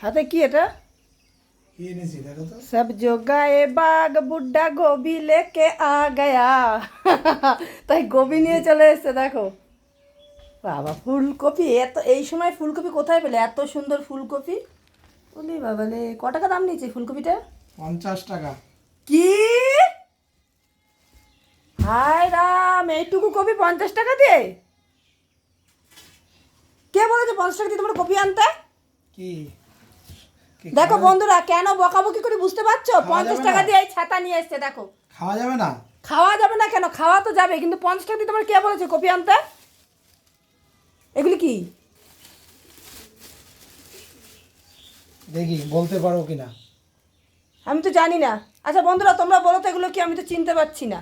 হাতে কি এটা কি এনেছি দেখো তো सब जो गाए बाग বুড্ডা গোবি লেকে আ গয়া তাই গোবি নিয়ে চলে এসছে দেখো বাবা ফুলকপি এত এই সময় ফুলকপি কোথায় পেলে এত সুন্দর ফুলকপি বলি বাবা লে ক টাকা দাম নিয়েছে ফুলকপিটা পঞ্চাশ টাকা কি হায় রাম এইটুকু কপি পঞ্চাশ টাকা দিয়ে কে বলেছে পঞ্চাশ টাকা দিয়ে তোমার কপি আনতে কি কি দেখো বন্ধুরা কেন বকাবকি করে বুঝতে পারছ? পঞ্চাশ টাকা দিয়ে এই ছাতা নিয়ে এসছে দেখো। খাওয়া যাবে না? খাওয়া যাবে না কেন? খাওয়া তো যাবে কিন্তু পঞ্চাশ টাকা দিয়ে তোমার কে বলেছে? কপি আনতে? এগুলি কি? দেখি বলতে পারো কিনা। আমি তো জানি না। আচ্ছা বন্ধুরা তোমরা বলো তো এগুলো কি? আমি তো চিনতে পারছি না।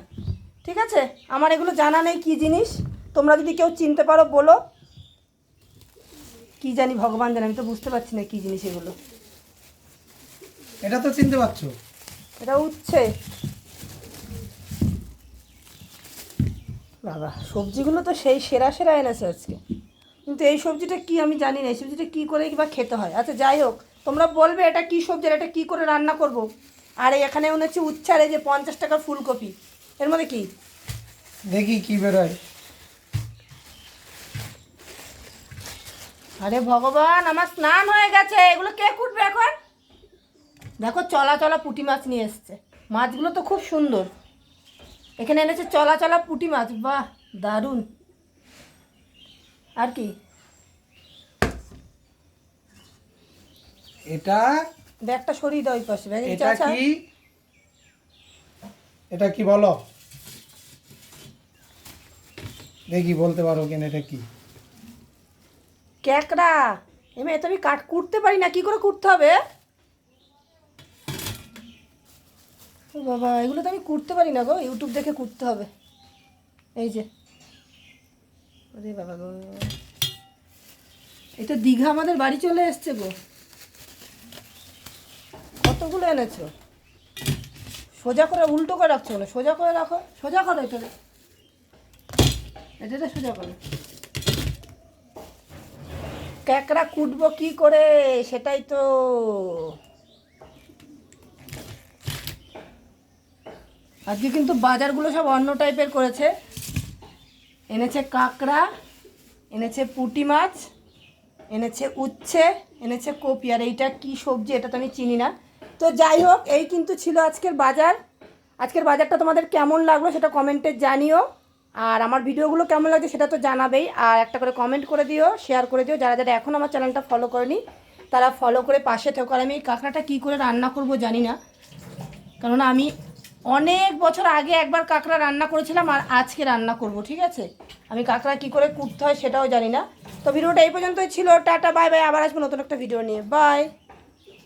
ঠিক আছে? আমার এগুলো জানা নেই কি জিনিস। তোমরা যদি কেউ চিনতে পারো বলো। কি জানি ভগবান জানে আমি তো বুঝতে পারছি না কি জিনিস এগুলো। এটা তো চিনতে পারছ। এটা উঠছে বাবা সবজিগুলো তো সেই সেরা সেরা এনেছে আজকে। কিন্তু এই সবজিটা কি আমি জানি না এই সবজিটা কী করে বা খেতে হয়? আচ্ছা যাই হোক তোমরা বলবে এটা কি সবজি এটা কী করে রান্না করব? আর এখানে মনে হচ্ছে উচ্ছার এই যে পঞ্চাশ টাকার ফুলকপি। এর মধ্যে কি? দেখি কি বেরোয়। আরে ভগবান আমার স্নান হয়ে গেছে। এগুলো কে কুটবে এখন? দেখো চলা চলা পুঁটি মাছ নিয়ে এসছে। মাছগুলো তো খুব সুন্দর। এখানে এনেছে চলা চলা পুঁটি মাছ বাহ দারুণ। আর কি? এটা ব্যাগটা সরিয়ে দাও ওই পাশে। ব্যাগে এটা কি? এটা কি বলো? দেখি বলতে পারো কিনা এটা কি? ক্যাকড়া। এমনি এত আমি কাট কুটতে পারি না কি করে কুটতে হবে? ও বাবা, এগুলো তো আমি কুটতে পারি না গো ইউটিউব দেখে কুটতে হবে। এই যে। ওরে বাবা গো। এই তো দীঘা আমাদের বাড়ি চলে এসছে গো। কতগুলো এনেছো? সোজা করে, উল্টো করে রাখছো না সোজা করে রাখো, সোজা করো এটা। এটা সোজা করো। ক্যাকড়া কুটবো কি করে? সেটাই তো। আজকে কিন্তু বাজারগুলো সব অন্য টাইপের করেছে। এনেছে কাঁকড়া, এনেছে পুঁটি মাছ, এনেছে উচ্ছে, এনেছে কপি। আর এইটা কি সবজি এটা তো আমি চিনি না। তো যাই হোক, এই কিন্তু ছিল আজকের বাজার। আজকের বাজারটা তোমাদের কেমন লাগল সেটা কমেন্টে জানিও। আর আমার ভিডিওগুলো কেমন লাগছে সেটা তো জানাবেই। আর একটা করে কমেন্ট করে দিও শেয়ার করে দিও। যারা যারা এখন আমার চ্যানেলটা ফলো করেনি, তারা ফলো করে পাশে থেকো। আর আমি এই কাঁকড়াটা কী করে রান্না করব জানি না। কেননা আমি অনেক বছর আগে একবার কাঁকড়া রান্না করেছিলাম আর আজকে রান্না করব, ঠিক আছে? আমি কাঁকড়া কি করে কুটতে হয় সেটাও জানি না। তো ভিডিওটা এই পর্যন্তই ছিল, টাটা, বাই বাই, আবার আসব নতুন একটা ভিডিও নিয়ে। বাই।